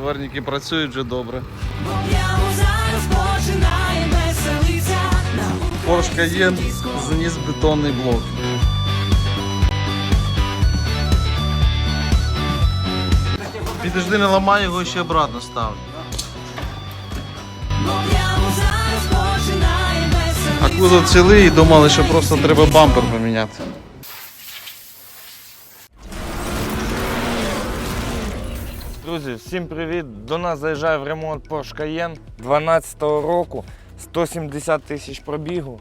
Дворники працюють вже добре. Porsche Cayenne зніс бетонний блок. Підожди, не ламай його ще обратно став. А кузов цілий і думали, що просто треба бампер поміняти. Друзі, всім привіт! До нас заїжджає в ремонт Porsche Cayenne 12-го року, 170 тисяч пробігу.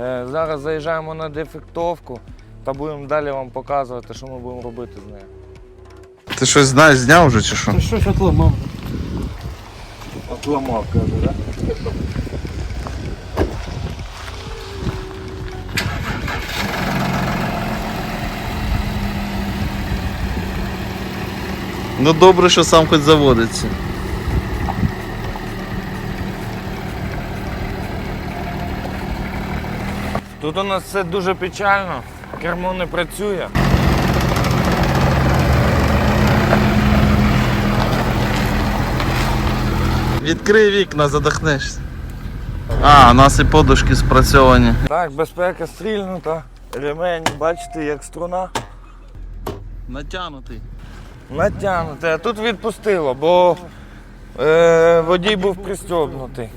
Е, зараз заїжджаємо на дефектовку та будемо далі вам показувати, що ми будемо робити з нею. Ти щось знаєш, зняв вже чи що? Щось отламав. Отламав, каже, так? Ну добре, що сам хоч заводиться. Тут у нас все дуже печально, кермо не працює. Відкрий вікна, задохнешся. А, у нас і подушки спрацьовані. Так, безпека стрільнута, ремень, бачите, як струна. Натягнутий. Натягнуте, а тут відпустило, бо е, водій був пристьобнутий.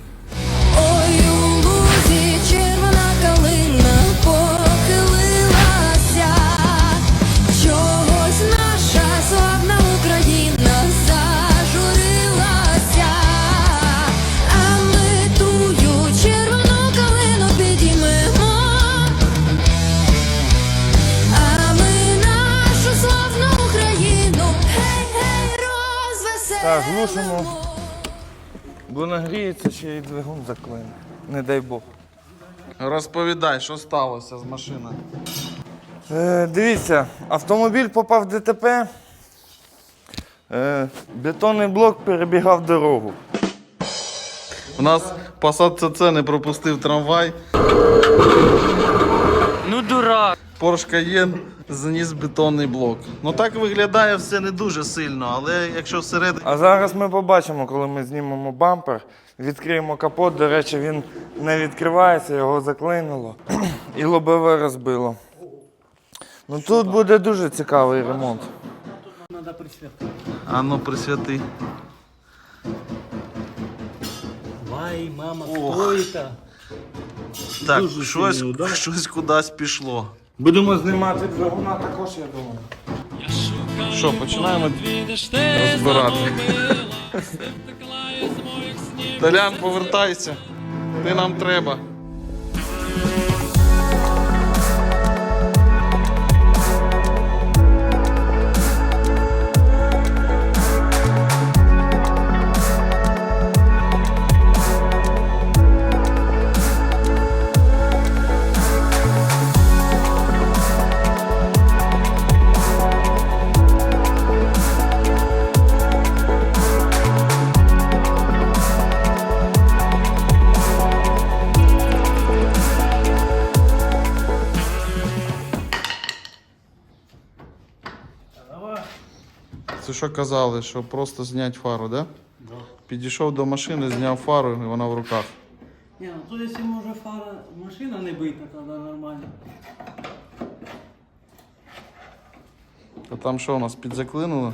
Глушимо. Бо нагріється ще й двигун заклине. Не дай Бог. Розповідай, що сталося з машиною. Е, дивіться, автомобіль попав в ДТП. Е, бетонний блок перебігав дорогу. У нас Passat CC не пропустив трамвай. Ну дурак. Porsche Cayenne зніс бетонний блок. Ну так виглядає все не дуже сильно, але якщо всередині. А зараз ми побачимо, коли ми знімемо бампер, відкриємо капот. До речі, він не відкривається, його заклинуло і лобове розбило. Ну тут буде дуже цікавий ремонт. Треба присвятити. А ну присвяти. Вай, мама, хто це? Так, Дуже щось, щось кудись пішло. Будемо знімати двигуна також, я думаю. Що, починаємо розбирати. Толян, повертайся. Ти нам треба. Що казали, що просто зняти фару, да? Да. Підійшов до машини, зняв фару і вона в руках. Ні, ну тут якщо може фара машина не бита, тоді нормально. А там що у нас підзаклинуло?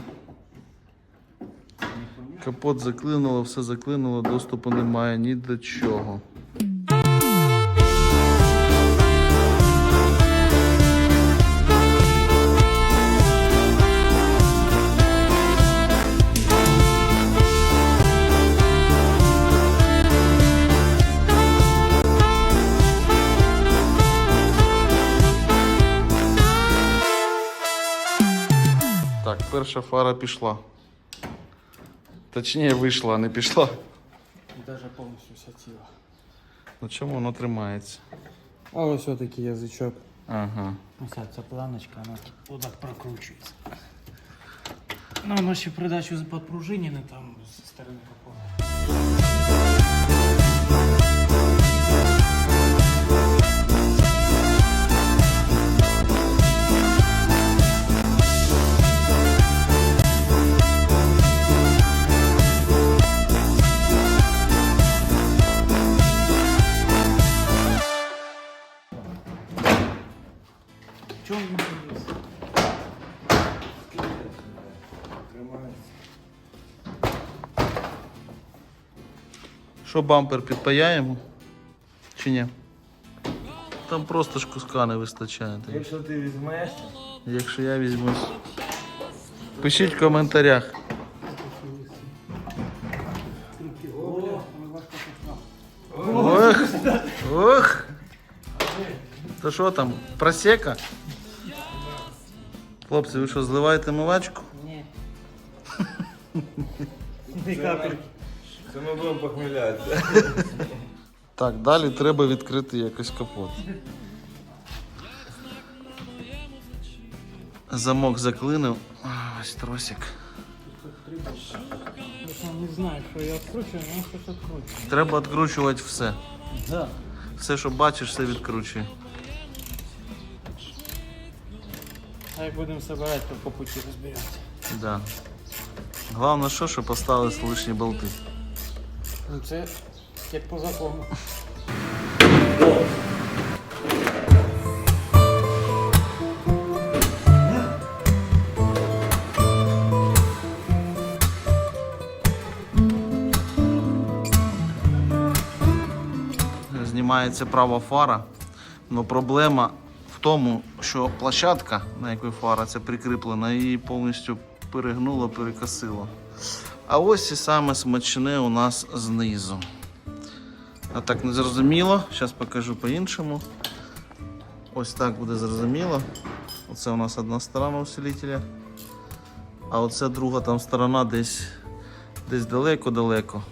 Капот заклинуло, все заклинуло, доступу немає ні до чого. Перша фара пішла. Точніше вийшла, а не пішла. Даже повністю вся ціла. На чому воно тримається? А ось все-таки язичок. Ага. Ось ця планочка, вона отак прокручується. Ну, воно ще придачу підпружинене там зі сторони Чому він повис? Тримається. Що бампер підпаяємо? Чи ні? Там просто ж куска не вистачає. тобі. Якщо ти візьмеш, Якщо я візьмусь. Пишіть в коментарях. Ох! Ох! Та що там? Просека? Хлопці, ви що, зливаєте мивачку? Ні. Ні капельки. це ми будемо похмілятися. Так, далі треба відкрити якось капот. Замок заклинив. Ось тросик. Я не знаю, що я відкручую, але щось відкручую. Треба відкручувати все. Да. Все, що бачиш, все відкручуй. А як будемо збирати, то по путі розберемося. Да. Головне, що, що поставили лишні болти. Ну це як по закону. Знімається права фара. але проблема тому, що площадка, на якій фара ця прикріплена, її повністю перегнуло, перекосило. А ось і саме смачне у нас знизу. А так не зрозуміло. Зараз покажу по-іншому. Ось так буде зрозуміло. Оце у нас одна сторона усилителя. А оце друга там сторона десь, десь далеко-далеко.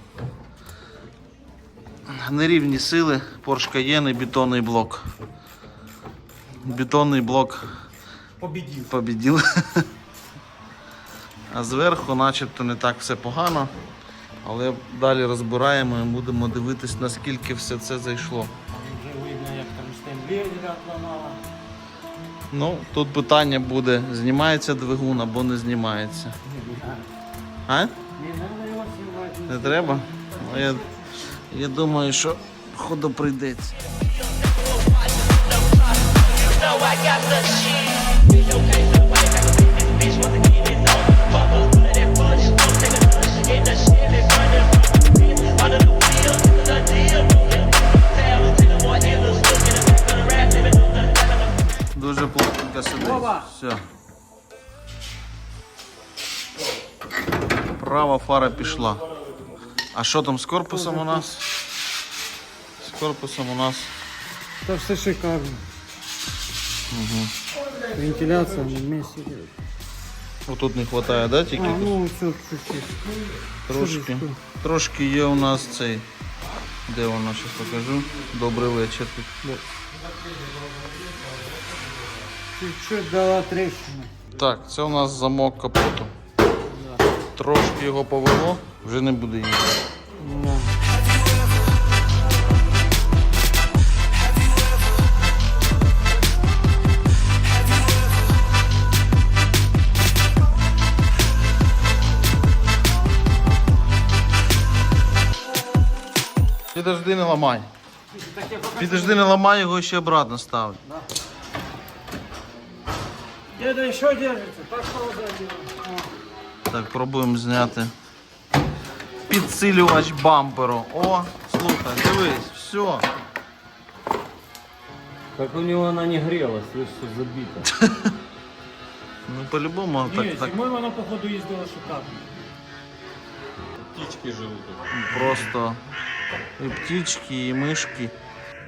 Нерівні сили, Cayenne і бетонний блок. Бетонний блок Побідів. побідів. А зверху начебто не так все погано. Але далі розбираємо і будемо дивитись, наскільки все це зайшло. Вже видно, як там стемблерера отламала. Ну, тут питання буде, знімається двигун або не знімається. А? Не треба його знімати. Не треба? Ну, я, я думаю, що ходу прийдеться. Дуже плотненько сидить. Все. Права фара пішла. А що там з корпусом у нас? З корпусом у нас Та все шикарно. Вентиляція на місці. отут не вистачає, да, тільки А, ну все, чуть-чуть. Трошки. Трошки є у нас цей. Де вона, зараз покажу. Добрий вечір. тут. Чуть-чуть дала трещину. Так, це у нас замок капоту. Трошки його повело, вже не буде їхати. Підожди, не ламай. Підожди, не ламай, його ще обратно ставить. Деда еще держится, так что Так, пробуємо зняти. Підсилювач бамперу. О, слухай, дивись, все. Как у него она не грелась, слышь, что забита. Ну, по-любому, так, так зимою вона, походу, їздила шикарно. Птички живут. просто. І птички, і мишки.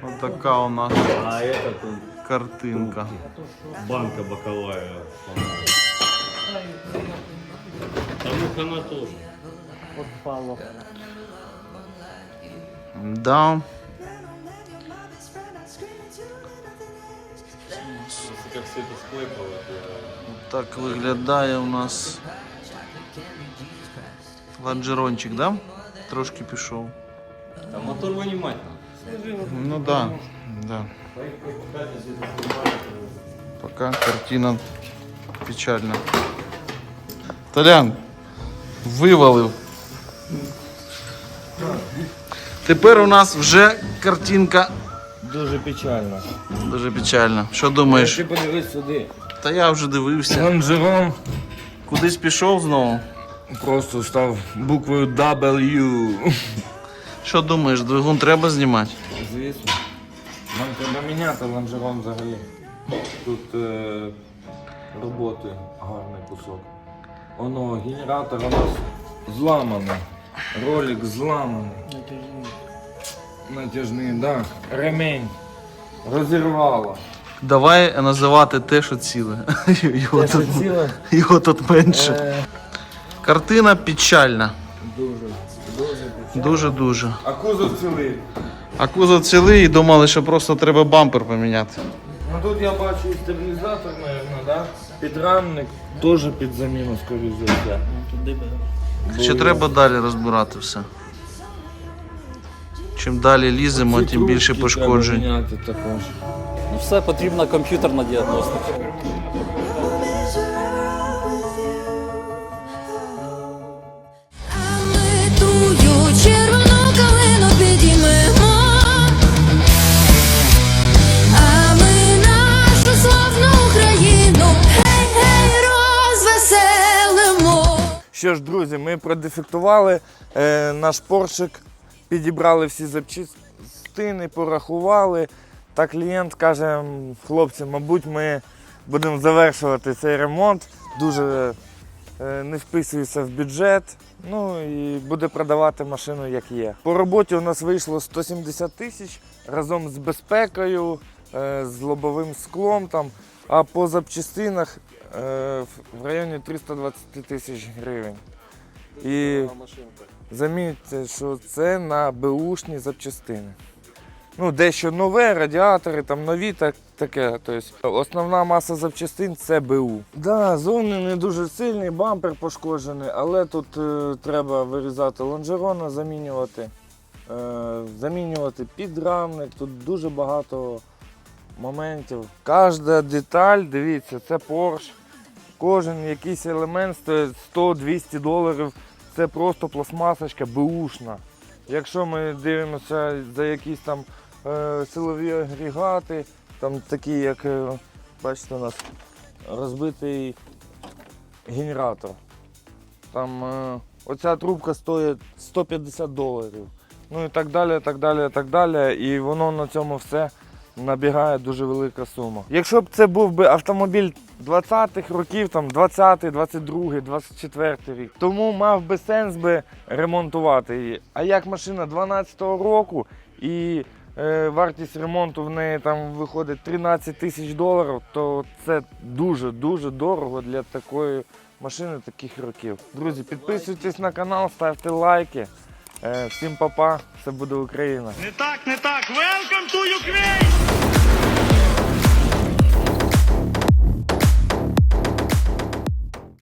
Ось така у нас А это тут картинка. банка боковая. Там она тоже. Подпало. Да. Если как все это склепало, Так виглядає у нас лонжерончик, да? Трошки пішов. Там мотор вынимать надо. Ну да, да. Пока картина печальна. Толян, вивалив. Тепер у нас вже картинка Дуже печально. дуже печальна. Що думаєш? Ти подивись сюди. Та я вже дивився. Лонжерон Кудись пішов знову. просто став буквою W. Що думаєш, двигун треба знімати? Звісно. Нам треба міняти лонжерон взагалі. Тут е, роботи гарний кусок. Воно, генератор у нас зламаний. Ролик зламаний. Натяжний дах. Ремень. Розірвало. Давай називати те, що ціле. Його, Те, що тут, ціле? його тут менше. Е, Картина печальна. дуже. Дуже-дуже. А кузов цілий. А кузов цілий і думали, що просто треба бампер поміняти. Ну тут я бачу і стабілізатор, мабуть, да? Підрамник теж під заміну, скоріш за все. Ще треба далі розбирати все. Чим далі ліземо, тим більше пошкоджень. треба міняти також. Ну, все потрібна комп'ютерна діагностика. Що ж, друзі, ми продефектували е, наш поршик, підібрали всі запчастини, порахували. Та клієнт каже, хлопці, мабуть, ми будемо завершувати цей ремонт. Дуже е, не вписується в бюджет. Ну і буде продавати машину як є. По роботі у нас вийшло 170 тисяч разом з безпекою, е, з лобовим склом там, а по запчастинах е, в- районі 320 тисяч гривень. І замітьте, що це на беушні запчастини. Ну, дещо нове, радіатори, там нові, так, таке. Тобто, основна маса запчастин це БУ. Да, зони не дуже сильні, бампер пошкоджений, але тут е, треба вирізати лонжерона, замінювати, е, замінювати підрамник. Тут дуже багато моментів. Кожна деталь, дивіться, це Porsche. Кожен якийсь елемент стоїть 100-200 доларів. Це просто пластмасочка беушна. Якщо ми дивимося за якісь там е, силові агрегати, там такі, як е, бачите, у нас розбитий генератор. Там е, оця трубка стоїть 150 доларів. Ну і так далі, так далі, так далі. І воно на цьому все набігає дуже велика сума. Якщо б це був би автомобіль 20-х років, там 20-й, 22-й, 24-й рік, тому мав би сенс би ремонтувати її. А як машина 12-го року і е, вартість ремонту в неї там виходить 13 тисяч доларів, то це дуже-дуже дорого для такої машини таких років. Друзі, підписуйтесь на канал, ставте лайки. Е, всім па-па, все буде Україна. Не так, не так. Welcome to Ukraine!